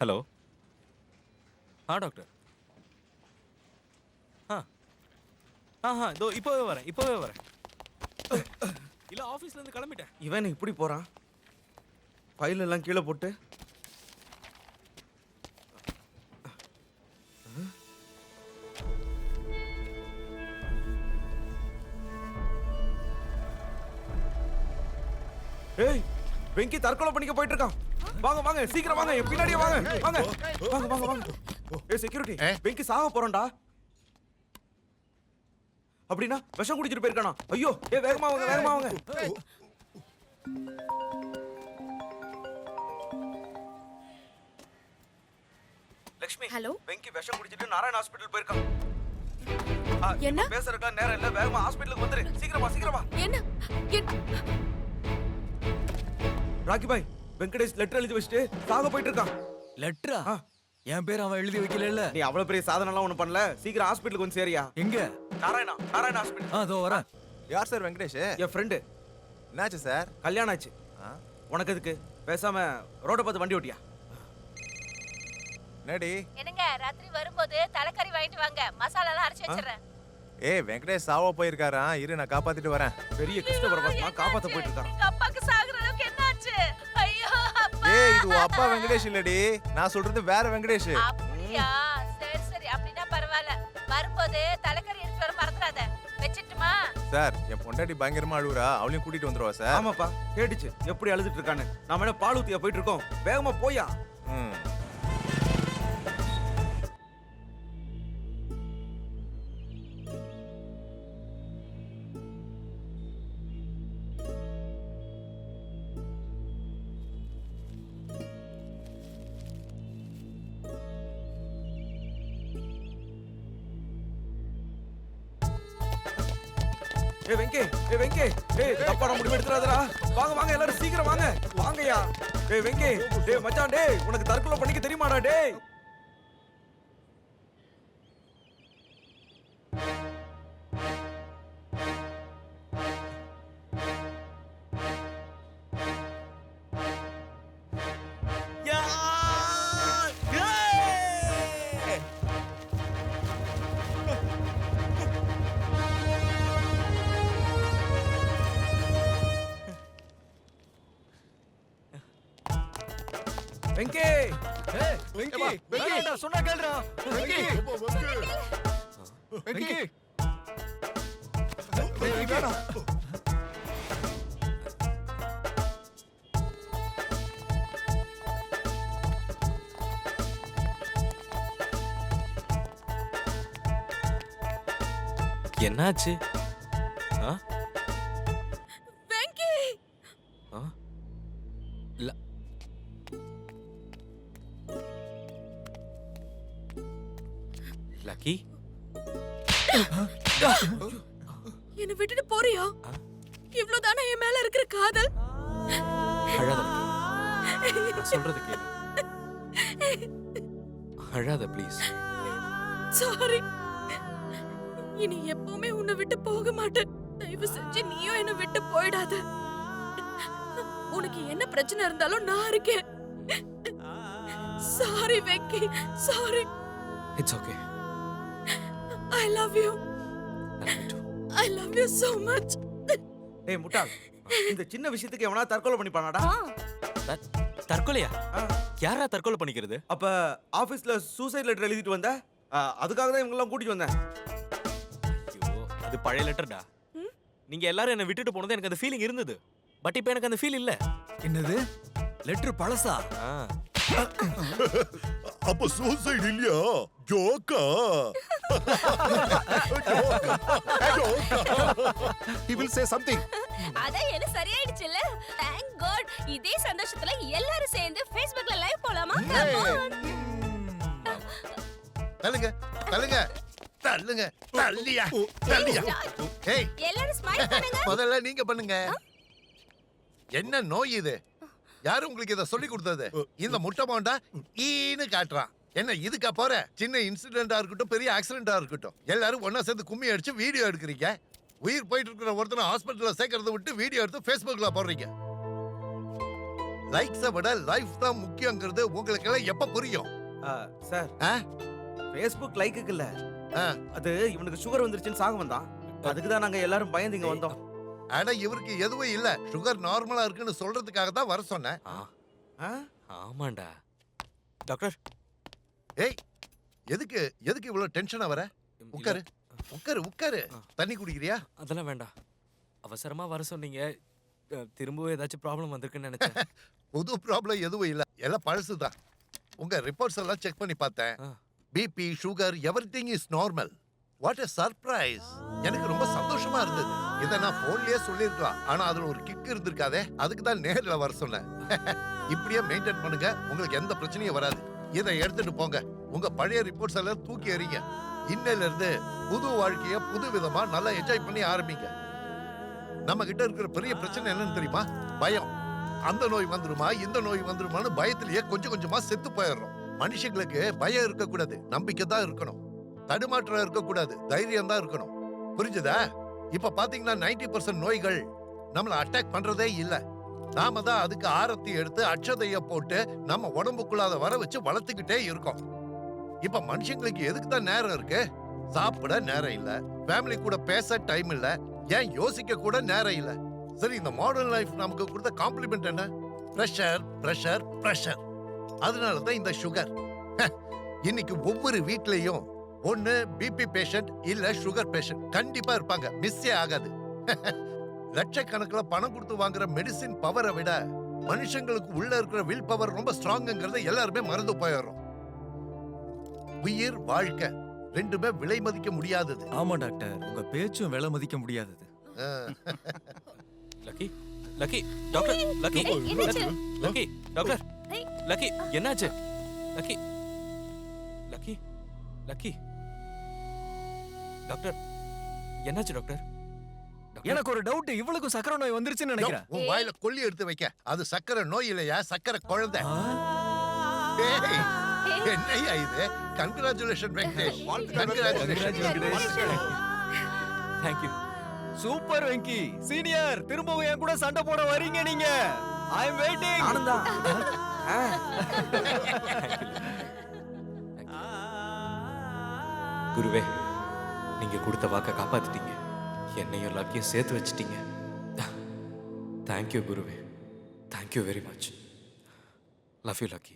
Hello. ஆ doctor. ஆ. ஆஹா இதோ இப்போவே வரேன் இப்போவே வரேன். இல்லை ஆஃபீஸ்லேருந்து கிளம்பிட்டேன். இவன் இப்படி போறான்? ஃபைல் எல்லாம் கீழே போட்டு. ஏய் வெங்கி தற்கொலை பண்ணிக்க போயிட்டு இருக்கான் வாங்க வாங்க சீக்கிரம் வாங்க என் பின்னாடியே வாங்க வாங்க. வாங்க வாங்க வாங்க. ஏய் செக்யூரிட்டி ஏ? வெங்கி சாக போறான்டா அப்படின்னா விஷம் குடிச்சிட்டு போயிருக்கானா? ஐயோ ஏ வேகமா வாங்க வேகமா வாங்க. லக்ஷ்மி ஹலோ? வெங்கி விஷம் குடிச்சிட்டு நாராயண ஹாஸ்பிடல் போயிருக்கான். என்ன? இப்ப பேசுறதுக்கெல்லாம் நேரம் இல்ல வேகமா ஹாஸ்பிடலுக்கு வந்துரு. சீக்கிரமா சீக்கிரமா என்ன? என்- ராக்கி பாய் வெங்கடேஷ் லெட்டர் எழுதி வச்சுட்டு சாக போயிட்டு இருக்கான் லெட்டரா. என் பேர் அவன் எழுதி வைக்கல நீ அவ்வளவு பெரிய சாதனை எல்லாம் ஒண்ணும் பண்ணல. சீக்கிரம் ஹாஸ்பிடலுக்கு வந்து சேரியா. எங்க? நாராயணா நாராயண ஹாஸ்பிடல் ஆ அதோ வரேன். யார் சார் வெங்கடேஷ்? என் ஃப்ரெண்டு என்னாச்சு சார்? கல்யாணம் ஆச்சு. உனக்கு எதுக்கு? பேசாம ரோட பார்த்து வண்டி ஓட்டியா? என்னடி? என்னங்க ராத்திரி வரும்போது தலைக்கறி வாங்கிட்டு வாங்க. மசாலா எல்லாம் அரைச்சு வச்சிடுறேன். ஏய் வெங்கடேஷ் சாவ போயிருக்காராம் இரு நான் காப்பாத்திட்டு வரேன். பெரிய கிருஷ்ணபரமாத்மா காப்பாத்த போயிட்டு இருக்கான் அப்பாக்கு ஏய் இது உன் அப்பா வெங்கடேஷ் இல்லடி. நான் சொல்றது வேற வெங்கடேஷ். அப்படியா? சரி சரி. அப்படின்னா பரவாயில்ல. வரும்போது தலைக்கறி எடுத்து வர மறந்துடாத. வச்சிட்டுமா? சார் என் பொண்டாட்டி பயங்கரமா அழுவுறா. அவளையும் கூட்டிட்டு வந்துருவா சார். ஆமாப்பா. கேட்டுச்சு. எப்படி அழுதுட்டு இருக்கான்னு. நாம என்ன பால் ஊத்தியா போயிட்டு இருக்கோம்? வேகமா போயா. ம். ஏ வெங்கே ஏ வெங்கே. ஏ தப்பான முடிவு எடுத்துறாதடா வாங்க வாங்க எல்லாரும் சீக்கிரம் வாங்க. வாங்கயா ஏய் வெங்கே டேய் மச்சான் டேய் உனக்கு தற்கொலை பண்ணிக்க தெரியுமாடா டேய். வெங்கே! ஏய் வெங்கி! வெங்கி! சொன்னா கேளுடா? வெங்கி! வெங்கி! வெங்கி! என்னாச்சு? ஆ? லக்கி என்ன விட்டுட்டு போறியா? இவ்வளவுதானே என் மேல இருக்கிற காதல்? அழாத சொல்றது கேளு. அழாத ப்ளீஸ் சாரி இனி எப்பவுமே உன்னை விட்டு போக மாட்டேன். தயவு செஞ்சு நீயும் என்னை விட்டு போயிடாத. உனக்கு என்ன பிரச்சனை இருந்தாலும் நான் இருக்கேன். Sorry Venky. Sorry it's okay I love you I love you so much டேய் முட்டாள். இந்த சின்ன விஷயத்துக்கு எவனா தற்கொலை பண்ணிப்பானாடா? தற்கொலையா? ஆ. யாரா தற்கொலை பண்ணிக்கிறது? அப்ப ஆபீஸ்ல சூசைட் லெட்டர் எழுதிட்டு வந்த? ஆ, அதுக்காக தான் இவங்க எல்லாம் கூட்டிட்டு வந்தேன். ஐயோ அது பழைய லெட்டர்டா நீங்க எல்லாரும் என்ன விட்டுட்டு போனது எனக்கு அந்த ஃபீலிங் இருந்தது. பட் இப்போ எனக்கு அந்த ஃபீல் இல்ல. என்னது? லெட்டர் பழசா? ஆ. அப்ப சூசைட் இல்லையா? ஜோக்கா? he will say something. அதான் என்ன சரியாயிடுச்சுல்ல. தேங்க் காட் இதே சந்தோஷத்துல எல்லாரும் சேர்ந்து Facebookல லைவ் போலாமா? தள்ளுங்க தள்ளுங்க. தள்ளுங்க. தள்ளியா தள்ளியா. ஏய் எல்லாரும் ஸ்மைல் பண்ணுங்க. முதல்ல நீங்க பண்ணுங்க. என்ன நோய் இது? யாரு உங்களுக்கு இத சொல்லி கொடுத்தது? இந்த முட்டை மாண்டா ஈன்னு காட்டுறான். என்ன இதுக்கா போற? சின்ன இன்சிடென்டா இருக்கட்டும் பெரிய ஆக்சிடென்டா இருக்கட்டும். எல்லாரும் ஒண்ணா சேர்ந்து கும்மி அடிச்சு வீடியோ எடுக்கிறீங்க. உயிர் போயிட்டு இருக்கிற ஒருத்தனை ஹாஸ்பிட்டல்ல சேர்க்கறத விட்டு வீடியோ எடுத்து Facebookல போடுறீங்க. லைக்ஸை விட லைஃப் தான் முக்கியங்கிறது உங்களுக்கு எல்லாம் எப்ப புரியும்? ஆ, சார் ஆ? ஃபேஸ்புக் லைக்குக்கு இல்ல. ஆ. அது இவனுக்கு சுகர் வந்துருச்சுன்னு சாக வந்தான். அதுக்கு தான் நாங்க எல்லாரும் பயந்து இங்க வந்தோம். ஆனா இவருக்கு எதுவும் இல்ல. சுகர் நார்மலா இருக்குன்னு சொல்றதுக்காக தான் வர சொன்னேன்? ஆமாண்டா. டாக்டர். ஏய் எதுக்கு எதுக்கு இவ்வளவு டென்ஷனா வர? உட்காரு. உட்காரு உட்காரு. தண்ணி குடிக்கிறியா? அதெல்லாம் வேண்டாம். அவசரமா வர சொன்னீங்க. திரும்பவும் ஏதாச்சும் ப்ராப்ளம் வந்திருக்குன்னு நினைச்சேன். புது ப்ராப்ளம் எதுவும் இல்ல. எல்லாம் பழசுதான். உங்க ரிப்போர்ட்ஸ் எல்லாம் செக் பண்ணி பார்த்தேன். BP sugar everything is normal what a surprise எனக்கு ரொம்ப சந்தோஷமா இருந்தது. இதை நான் போன்லயே சொல்லியிருக்கலாம். ஆனா அதுல ஒரு கிக் இருந்திருக்காதே. அதுக்கு தான் நேரில் வர சொன்னேன். இப்படியே மெயின்டைன் பண்ணுங்க. உங்களுக்கு எந்த பிரச்சனையும் வராது. இதை எடுத்துட்டு போங்க. உங்க பழைய ரிப்போர்ட்ஸ் எல்லாம் தூக்கி எறிங்க. இன்னையில இருந்து புது வாழ்க்கைய புது விதமா நல்லா என்ஜாய் பண்ணி ஆரம்பிங்க. நம்ம கிட்ட இருக்கிற பெரிய பிரச்சனை என்னன்னு தெரியுமா? பயம். அந்த நோய் வந்துருமா? இந்த நோய் வந்துருமான்னு பயத்திலேயே கொஞ்சம் கொஞ்சமா செத்து போயிடுறோம். மனுஷங்களுக்கு பயம் இருக்கக்கூடாது. நம்பிக்கை தான் இருக்கணும். தடுமாற்றம் இருக்கக்கூடாது. தைரியம் தான் இருக்கணும். புரிஞ்சுதா? இப்ப பாத்தீங்கன்னா 90% பர்சன்ட் நோய்கள் நம்மளை அட்டாக் பண்றதே இல்ல. நாம தான் அதுக்கு ஆரத்தி எடுத்து அட்சதைய போட்டு நம்ம உடம்புக்குள்ளாத வர வச்சு வளர்த்துக்கிட்டே இருக்கோம். இப்ப மனுஷங்களுக்கு எதுக்கு தான் நேரம் இருக்கு? சாப்பிட நேரம் இல்ல. ஃபேமிலி கூட பேச டைம் இல்ல. ஏன் யோசிக்க கூட நேரம் இல்ல. சரி இந்த மாடர்ன் லைஃப் நமக்கு கொடுத்த காம்ப்ளிமெண்ட் என்ன? ப்ரெஷர் ப்ரெஷர் ப்ரெஷர் அதனால தான் இந்த சுகர் இன்னைக்கு ஒவ்வொரு வீட்லயும் ஒண்ணு பிபி பேஷண்ட் இல்ல சுகர் பேஷண்ட் கண்டிப்பா இருப்பாங்க. மிஸ்ஸே ஆகாது. லட்சக்கணக்கில் பணம் கொடுத்து வாங்குற மெடிசின் பவரை விட மனுஷங்களுக்கு உள்ள இருக்கிற வில் பவர் ரொம்ப ஸ்ட்ராங்ங்கிறத எல்லாருமே மறந்து போயிடுறோம். உயிர் வாழ்க்கை ரெண்டுமே விலை மதிக்க முடியாதது. ஆமா டாக்டர். உங்க பேச்சும் விலை மதிக்க முடியாதது. Lucky Lucky doctor Lucky? Lucky doctor. Lucky என்னாச்சு? Lucky Lucky Lucky. டாக்டர் என்னாச்சு டாக்டர்? டாக்டர், எனக்கு ஒரு டவுட் இவளுக்கும் சக்கரை நோய் வந்துருச்சுன்னு நினைக்கிறேன். உன் வாயில கொல்லி எடுத்து வைக்க. அது சக்கரை நோய் இல்லையா? சக்கரை குழந்தை. என்னய்யா இது? Congratulation Venkatesh. Congratulation you. Super Venky senior திரும்பவும் என் கூட சண்டை போட வரீங்க நீங்க. I am waiting Anandha. குருவே நீங்கள் கொடுத்த வாக்கை காப்பாற்றிட்டீங்க என்னையும் லக்கியும் சேர்த்து வச்சிட்டீங்க. தேங்க்யூ குருவே. Thank you very much love you Lucky